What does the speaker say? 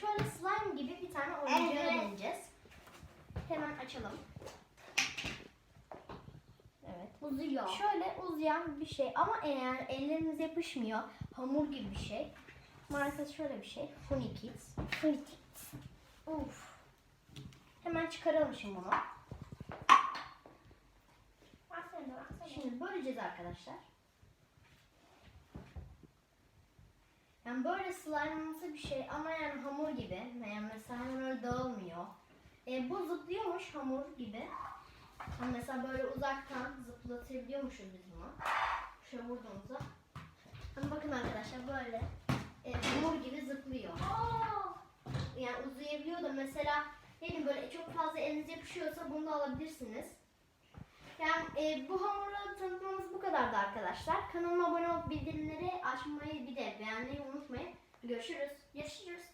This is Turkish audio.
şöyle slime gibi bir tane oyuncağı Evet. deneyeceğiz. Hemen açalım. Evet. Uzuyor. Şöyle uzayan bir şey ama eğer ellerinize yapışmıyor. Hamur gibi bir şey. Markası şöyle bir şey. Funny Kids. Uf. Hemen çıkaralım şimdi bunu. Şimdi böleceğiz arkadaşlar. Yani böyle slime'ımsı bir şey ama yani hamur gibi. Yani mesela hemen öyle dağılmıyor. E, bu zıplıyormuş hamur gibi. Yani mesela böyle uzaktan zıplatabiliyormuşuz biz bunu. Şöyle vurduğumuzda. Hani bakın arkadaşlar böyle e, hamur gibi zıplıyor. Yani uzayabiliyor da mesela yani böyle çok fazla eliniz yapışıyorsa bunu da alabilirsiniz. Yani e, bu hamuru tanıtmamız bu kadardı arkadaşlar. Kanalıma abone olup bildirimleri açmayı Görüşürüz. Görüşürüz.